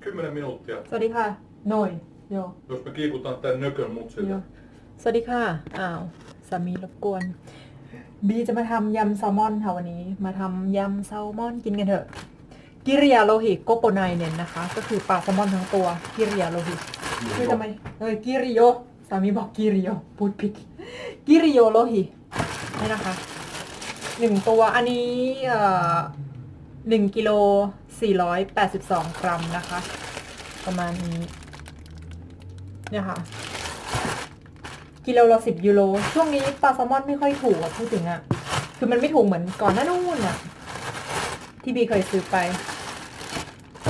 10 minuuttia. สวัสดีค่ะ หน่อยโย Jos me kiikutaan tän nökön mut โย siltä. สวัสดีค่ะ อ้าว สามีรบกวน บีจะมาทำยำแซลมอนค่ะวันนี้ มาทำยำแซลมอนกินกันเถอะ กิริยาโลหิโกโปไนเนี่ยนะคะ ก็คือปลาแซลมอนทั้งตัว กิริยาโลหิคือทำไม เออ กิริโย สามีบอกกิริโย พูดผิด กิริโยโลหินี่นะคะ หนึ่งตัว อันนี้ เอ่อหนึ่งกิโล สี่ร้อยแปดสิบสองกรัมนะคะ ประมาณนี้ เนี่ยค่ะ กิโลละสิบยูโร ช่วงนี้ปลาแซลมอนไม่ค่อยถูกอะพูดถึงอะคือมันไม่ถูกเหมือนก่อนหน้านู้นอะที่บีเคยซื้อไป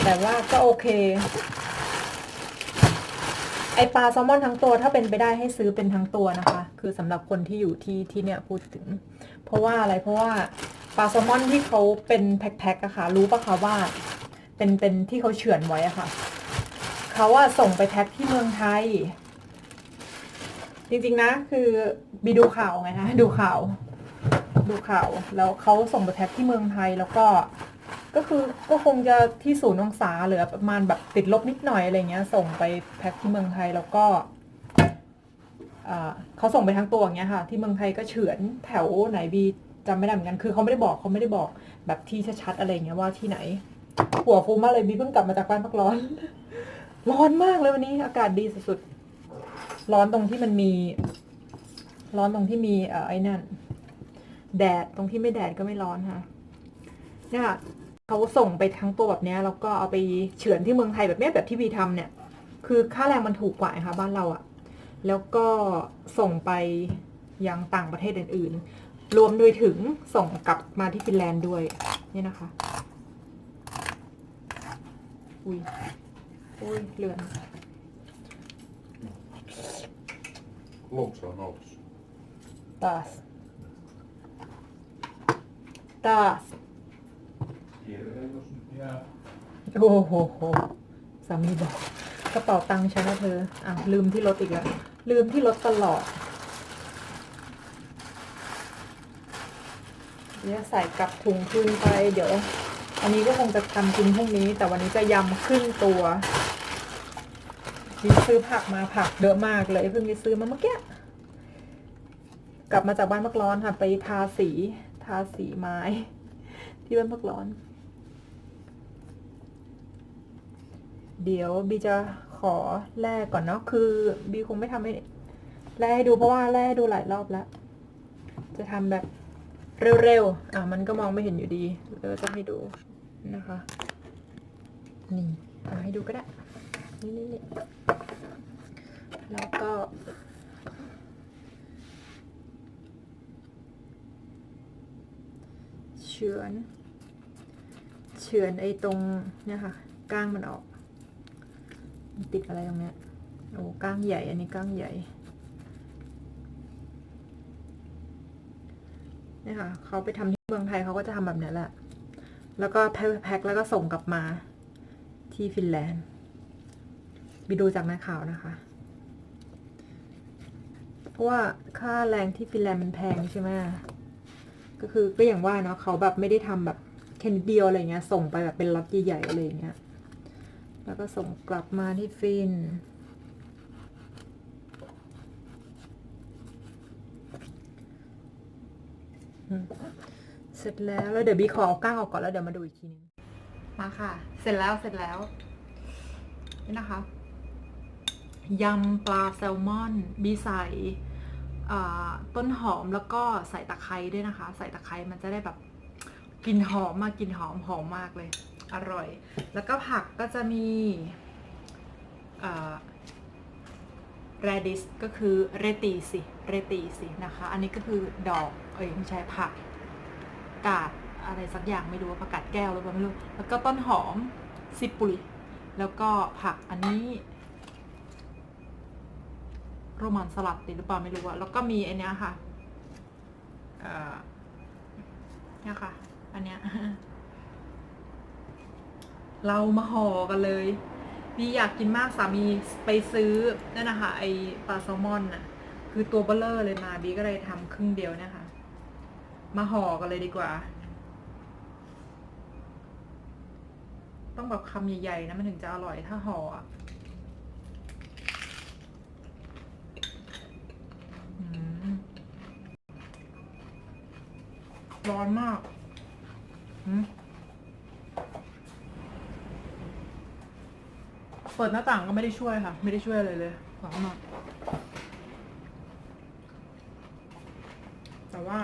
แต่ว่าก็โอเค ไอปลาแซลมอนทั้งตัวถ้าเป็นไปได้ให้ซื้อเป็นทั้งตัวนะคะ คือสำหรับคนที่อยู่ที่ที่เนี่ยพูดถึง เพราะว่าอะไรเพราะว่า ปลาแซลมอนที่เขาเป็นแพ็คๆอะค่ะ รู้ปะคะว่า เป็นเป็นที่เขาเฉือนไว้อะค่ะเขาว่าส่งไปแพ็คที่เมืองไทย จริงๆนะคือบีดูข่าวไงฮะดูข่าว ดูข่าว แล้วเขาส่งไปแพ็คที่เมืองไทยแล้วก็ก็คือก็คงจะที่ศูนย์องศาเหลือประมาณแบบติดลบนิดหน่อยอะไรเงี้ย ส่งไปแพ็คที่เมืองไทยแล้วก็เขาส่งไปทั้งตัวอย่างเงี้ยค่ะ ที่เมืองไทยก็เฉือนแถวไหนบี จำไม่ได้เหมือนกันคือเขาไม่ได้บอกเขาไม่ได้บอกแบบที่ชัดๆอะไรเงี้ยว่าที่ไหน หัวฟูมากเลยบีเพิ่งกลับมาจากบ้านพักร้อน ร้อนมากเลยวันนี้ อากาศดีสุดๆร้อนตรงที่มันมี ร้อนตรงที่มีเอ่อไอ้นั่นแดดตรงที่ไม่แดดก็ไม่ร้อนค่ะเนี่ยค่ะเขาส่งไปทั้งตัวแบบเนี้ยแล้วก็เอาไปเฉือนที่เมืองไทยแบบเนี้ยแบบที่วีทำเนี่ย คือค่าแรงมันถูกกว่าค่ะบ้านเราอะแล้วก็ส่งไปยังต่างประเทศอื่น ๆ รวมโดยถึงส่งกลับมาที่ฟินแลนด์ด้วยเนี่ยนะคะ อุ้ย อุ้ยเลือน Lonksa on nousussa. taas taas Hirveä jos nyt jää. โอ้โหโหสามีบอกกระเป๋าตังค์ฉันนะเธอ อะ ลืมที่รถอีกแล้ว ลืมที่รถตลอด เดี๋ยใส่กลับถุงคืนไป เดี๋ยว อันนี้ก็คงจะทำกินพรุ่งนี้ แต่วันนี้จะยำครึ่งตัวนี่ซื้อผักมาผักเยอะมากเลยเพิ่งไปซื้อมาเมื่อกี้กลับมาจากบ้านพักร้อนค่ะ ไปทาสี ทาสีไม้ ที่บ้านพักร้อน เดี๋ยวบีจะขอแลกก่อนเนาะคือ บีคงไม่ทำให้แลกให้ดูเพราะว่าแลกดูหลายรอบแล้ว จะทำแบบ เร็วๆ อะมันก็มองไม่เห็นอยู่ดีเดี๋ยวจะให้ดูนะคะ นี่เอาให้ดูก็ได้ นี่นี่นี่แล้วก็เฉือนเฉือนไอ้ตรงเนี่ยค่ะก้างมันออกมันติดอะไรตรงเนี้ยโอ้ก้างใหญ่ อันนี้ก้างใหญ่ นี่ค่ะเขาไปทำที่เมืองไทยเขาก็จะทำแบบนี้แหละ แล้วก็แพ็คแแล้วก็ส่งกลับมาที่ฟินแลนด์ไปดูจากหน้าข่าวนะคะ เพราะว่าค่าแรงที่ฟินแลนด์มันแพงใช่ไหมก็คือก็อย่างว่าเนาะเขาแบบไม่ได้ทำแบบแค่นิดเดียวอะไรเงี้ย ส่งไปแบบเป็นล็อตใหญ่ๆอะไรเงี้ย แล้วก็ส่งกลับมาที่ฟิน อืม เสร็จแล้วแล้วเดี๋ยวบีขอเอาก้างออกก่อนแล้วเดี๋ยวมาดูอีกทีนึงมาค่ะ เสร็จแล้วเสร็จแล้ว นี่นะคะยำปลาแซลมอน บีใส่ต้นหอมแล้วก็ใส่ตะไคร้ด้วยนะคะ ใส่ตะไคร้มันจะได้แบบกลิ่นหอมมากกลิ่นหอมหอมมากเลย อร่อย แล้วก็ผักก็จะมีเรดิสก็คือเรตีสิเรตีสินะคะ อันนี้ก็คือดอก อ้ยไม่ใช่ผักกาดอะไรสักอย่างไม่รู้ว่าผักกาดแก้วหรือเปล่าไม่รู้ แล้วก็ต้นหอมซิปุริแล้วก็ผักอันนี้โรมันสลัดติหรือเปล่าไม่รู้อะแล้วก็มีไอเนี้ยค่ะเอ่อเนี่ยค่ะ อันเนี้ยเรามาห่อกันเลยบีอยากกินมากสามีไปซื้อนั่นนะคะไอปลาแซลมอนน่ะ คือตัวเบลเลอร์เลยมาบีก็เลยทำครึ่งเดียวเนี่ยค่ะ มาห่อกันเลยดีกว่า ต้องแบบคำใหญ่ๆนะมันถึงจะอร่อยถ้าห่ออะอืมร้อนมากเปิดหน้าต่างก็ไม่ได้ช่วยค่ะ ไม่ได้ช่วยอะไรเลยร้อนมาก แต่ว่า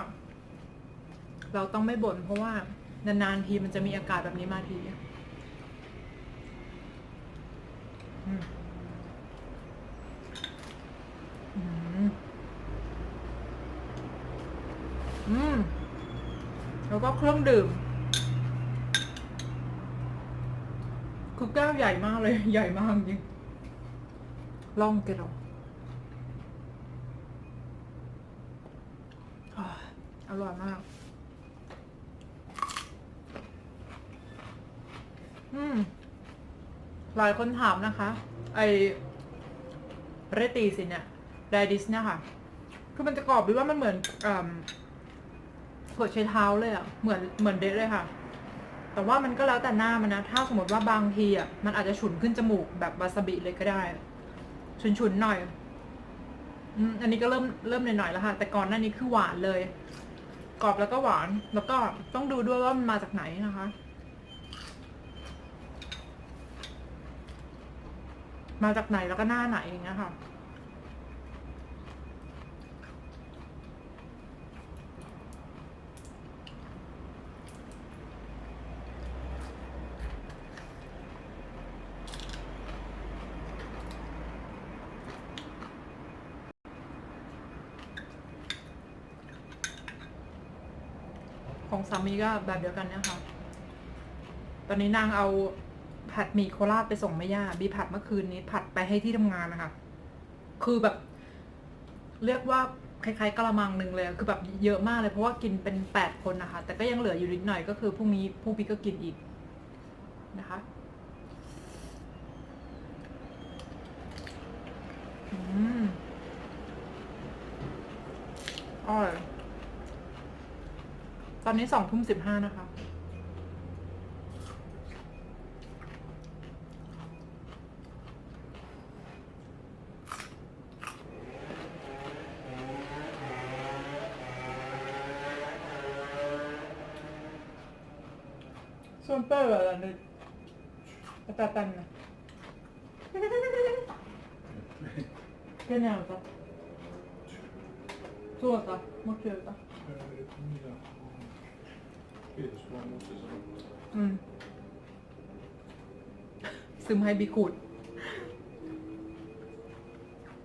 เราต้องไม่บ่นเพราะว่านานๆทีมันจะมีอากาศแบบนี้มาทีอืมอืมแล้วก็เครื่องดื่ม คือแก้วใหญ่มากเลย ใหญ่มากจริงลองกินเอาอ่าอร่อยมาก อืม หลายคนถามนะคะ ไอเรตีสิเนี่ยไดดิสเนี่ยค่ะ คือมันจะกรอบหรือว่ามันเหมือนอ่าถั่วไชเท้าเลยอะเหมือนเหมือนเดทเลยค่ะ แต่ว่ามันก็แล้วแต่หน้ามันนะ ถ้าสมมติว่าบางทีอะมันอาจจะฉุนขึ้นจมูกแบบวาซาบิเลยก็ได้ ฉุนๆหน่อย อืม อันนี้ก็เริ่มเริ่มหน่อยๆแล้วค่ะ แต่ก่อนหน้านี้คือหวานเลย กรอบแล้วก็หวาน แล้วก็ต้องดูด้วยว่ามันมาจากไหนนะคะ มาจากไหนแล้วก็หน้าไหนอย่างเงี้ยค่ะ ของสามีก็แบบเดียวกันเนะคะตอนนี้นางเอา ผัดหมี่โคราชไปส่งแม่ย่าบีผัดเมื่อคืนนี้ ผัดไปให้ที่ทำงานนะคะ คือแบบ เรียกว่าคล้ายๆกะละมังหนึ่งเลย คือแบบเยอะมากเลย เพราะว่ากินเป็นแปดคนนะคะ แต่ก็ยังเหลืออยู่นิดหน่อยก็คือพรุ่งนี้พรุ่งพี่ก็กินอีกนะคะอืมอร่อยตอนนี้สองทุ่มสิบห้านะคะ Sumpah lah nu. Patatan na. Ganyan ka. Suo ka. Maksyol ka. Kiitos vaan musta sanoa. อืมซึมให้บีขูด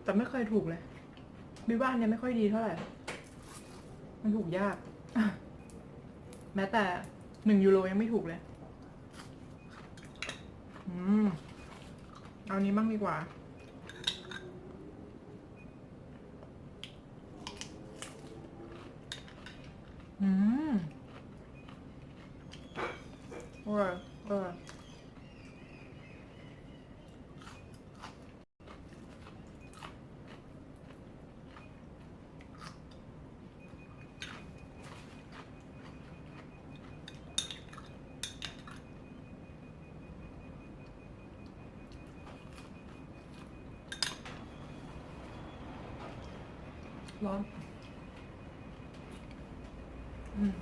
แต่ไม่เคยถูกเลยบีว่าอันเนี่ยไม่ค่อยดีเท่าไหร่ มันถูกยาก แม้แต่หนึ่งยูโรยังไม่ถูกเลย อืม เอานี้บ้างดีกว่า อืมอร่อยอร่อย ร้อน อืม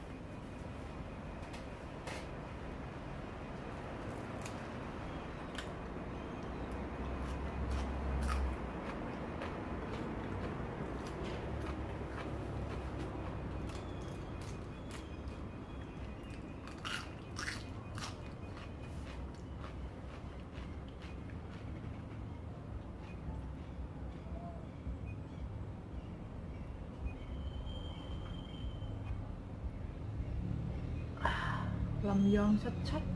ลำยองชัดๆ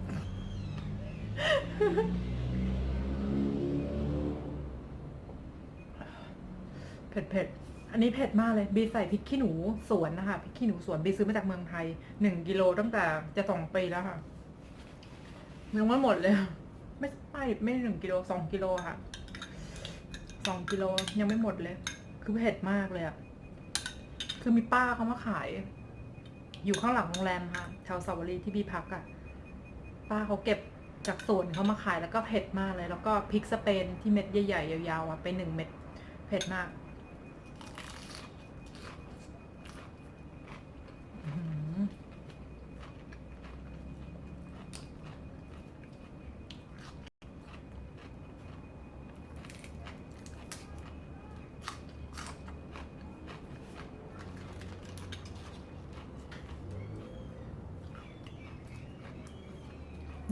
เผ็ดๆ อันนี้เผ็ดมากเลย บีใส่พริกขี้หนูสวนนะคะพริกขี้หนูสวนบีซื้อมาจากเมืองไทยหนึ่งกิโลตั้งแต่จะสองปีแล้วค่ะยังไม่หมดเลย ไม่ไม่ไม่หนึ่งกิโลสองกิโลค่ะสองกิโลยังไม่หมดเลย คือเผ็ดมากเลยอะคือมีป้าเขามาขาย อยู่ข้างหลังโรงแรมค่ะแถวสาวรีที่บีพักอะป้าเขาเก็บจากสวนเขามาขายแล้วก็เผ็ดมากเลย แล้วก็พริกสเปนที่เม็ดใหญ่ๆยาวๆอะไปหนึ่งเม็ดเผ็ดมาก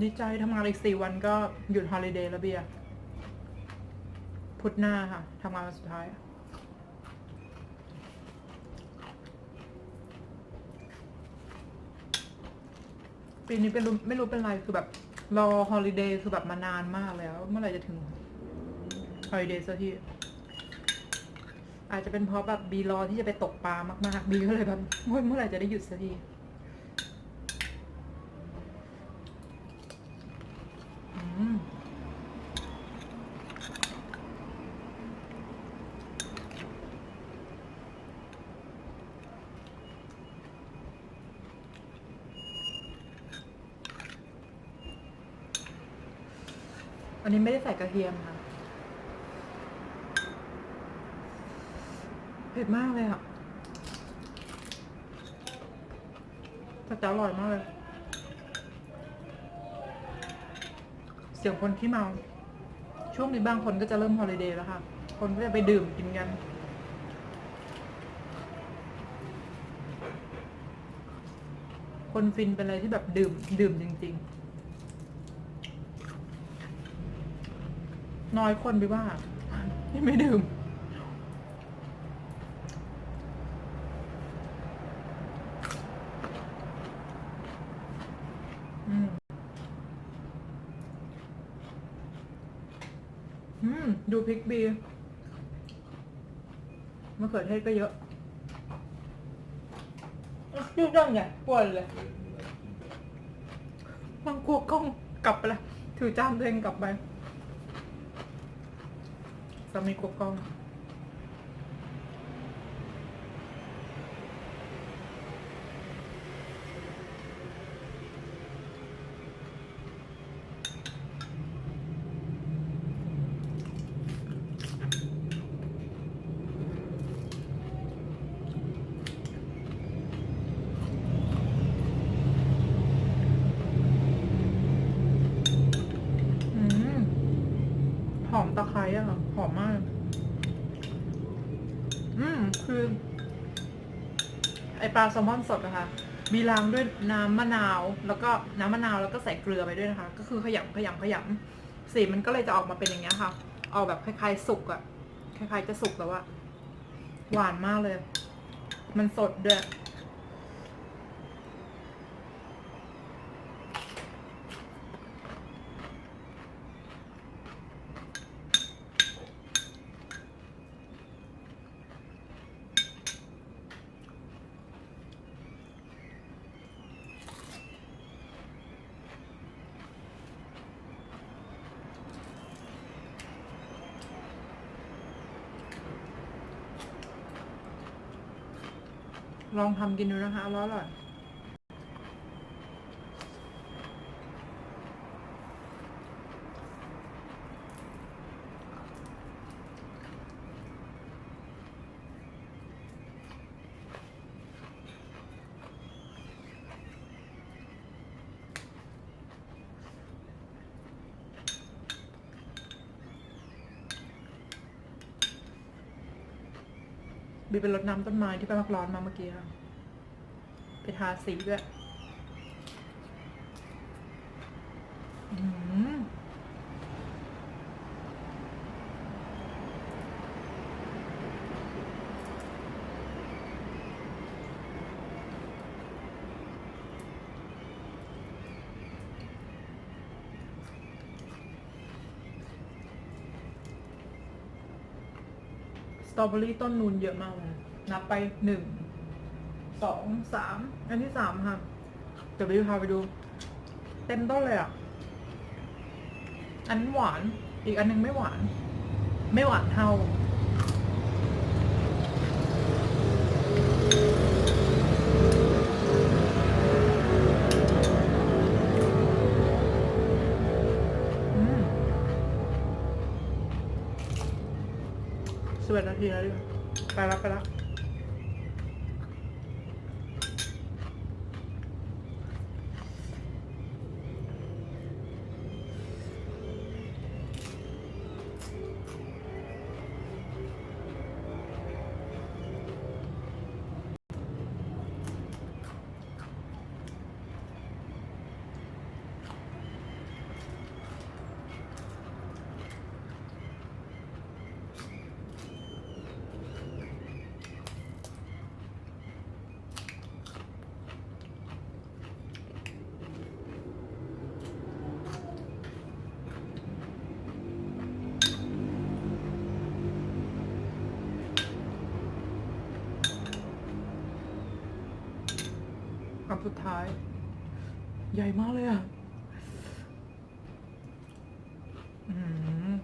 ดีใจทำงานอีกสี่วันก็หยุดฮอลิเดย์แล้วเบียร์พุธหน้าค่ะทำงานวันสุดท้าย ปีนี้เป็นไม่รู้เป็นไรคือแบบ รอฮอลิเดย์คือแบบมานานมากแล้ว เมื่อไหร่จะถึงฮอลิเดย์สักทีอาจจะเป็นเพราะแบบบีรอที่จะไปตกปลามากๆบีก็เลยแบบเมื่อไหร่จะได้หยุดสักทีอืมันนี้ไม่ได้ใส่กระเทียมค่ะ เผ็ดมากเลยอะแต่จะอร่อยมากเลย เสียงคนที่เมา ช่วงนี้บางคนก็จะเริ่มฮอลิเดย์แล้วค่ะ คนก็จะไปดื่มกินกันคนฟินเป็นอะไรที่แบบดื่ม ดื่มจริง ๆ น้อยคนไปว่าที่ไม่ดื่ม อืม อืม ดูพริกบีมะเขือเทศก็เยอะยืดดังไงปวดเลยบางกลัวกล้องกลับไปละถือจานตัวเองกลับไป สามีกลัวกล้อง อืม หอมตะไคร้อะค่ะ หอมมาก อืม คือ ไอปลาแซลมอนสดนะคะ มีล้างด้วยน้ำมะนาว แล้วก็น้ำมะนาวแล้วก็ใส่เกลือไปด้วยนะคะ ก็คือขยำขยำขยำสีมันก็เลยจะออกมาเป็นอย่างเงี้ยค่ะ ออกแบบคล้ายๆสุกอะคล้ายๆจะสุกแล้วอะหวานมากเลย มันสดด้วย ลองทำกินดูนะคะอร่อย บีเป็นรดน้ำต้นไม้ที่ไปพักร้อนมาเมื่อกี้ค่ะไปทาสีด้วยอืม สตรอเบอรี่ต้นนูนเยอะมากเลยนับไปหนึ่งสองสามอันที่สามค่ะเดี๋ยวไปพาไปดู เต็มต้นเลยอะ อันนั้นหวาน อีกอันนึงไม่หวาน ไม่หวานเท่า สิบเอ็ดนาทีแล้วดิไปแล้วไปแล้ว สุดท้าย ใหญ่มากเลยอะอืม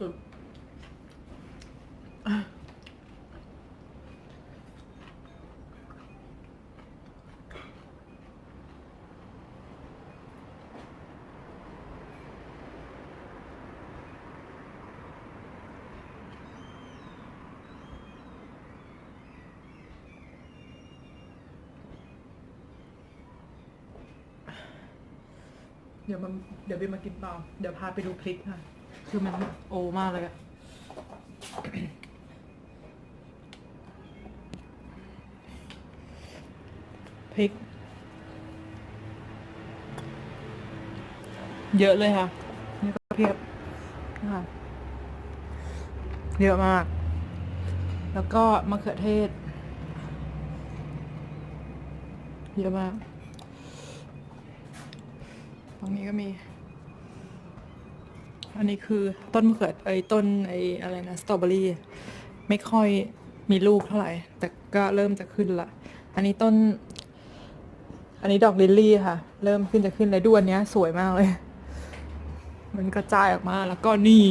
สุดๆ เดี๋ยวมันเดี๋ยวบินมากินเปล่าเดี๋ยวพาไปดูพริกค่ะ คือมันโอมากเลยอะพริก เยอะเลยค่ะ นี่ก็เพียบนะคะเยอะมาก แล้วก็มะเขือเทศ เยอะมาก ตรงนี้ก็มี อันนี้คือต้นมะเขือไอ้ต้นไอ้อะไรนะสตรอเบอรี่ไม่ค่อยมีลูกเท่าไหร่ แต่ก็เริ่มจะขึ้นละ อันนี้ต้น อันนี้ดอกลิลลี่ค่ะ เริ่มขึ้นจะขึ้นเลยดูอันเนี้ย สวยมากเลย มันกระจายออกมาแล้วก็นี่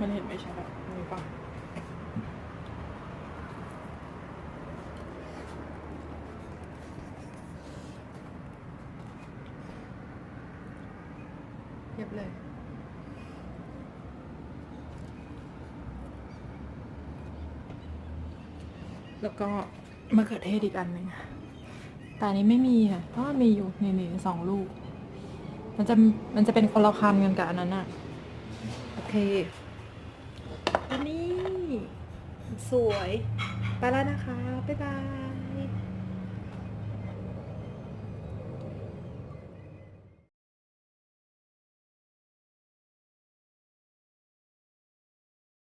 มันเห็นไหมใช่ไหมมีปะ เรียบเลยแล้วก็มะเขือเทศอีกอันหนึ่งแต่นี้ไม่มีค่ะเพราะว่ามีอยู่นี่นี่สองลูก มันจะมันจะเป็นคนละพันกันกับอันนั้นอะโอเคอันนี้ สวย ไปแล้วนะคะ บ๊ายบาย